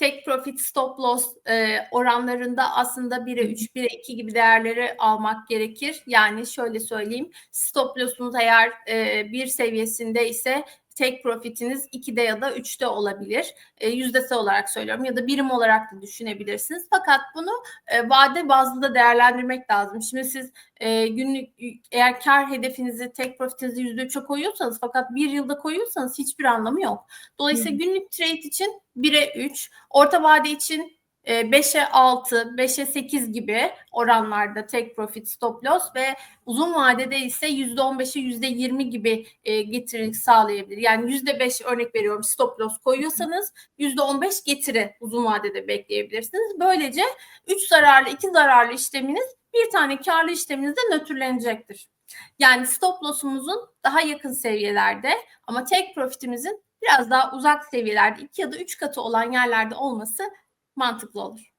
tek profit stop loss e, oranlarında aslında 1'e 3, 1'e 2 gibi değerleri almak gerekir. Yani şöyle söyleyeyim stop loss'unuz eğer e, bir seviyesinde ise tek profitiniz 2'de ya da 3'te olabilir. E, yüzdesi olarak söylüyorum ya da birim olarak da düşünebilirsiniz. Fakat bunu e, vade bazlı da değerlendirmek lazım. Şimdi siz e, günlük eğer kar hedefinizi tek profitinizi yüzde üçe koyuyorsanız fakat bir yılda koyuyorsanız hiçbir anlamı yok. Dolayısıyla günlük trade için 1'e 3, orta vade için 5'e 6, 5'e 8 gibi oranlarda tek profit stop loss ve uzun vadede ise %15'e %20 gibi e, getiri sağlayabilir. Yani %5 örnek veriyorum stop loss koyuyorsanız %15 getiri uzun vadede bekleyebilirsiniz. Böylece 3 zararlı 2 zararlı işleminiz bir tane karlı işleminizde nötrlenecektir. Yani stop loss'umuzun daha yakın seviyelerde ama tek profitimizin biraz daha uzak seviyelerde 2 ya da 3 katı olan yerlerde olması mantıklı olur.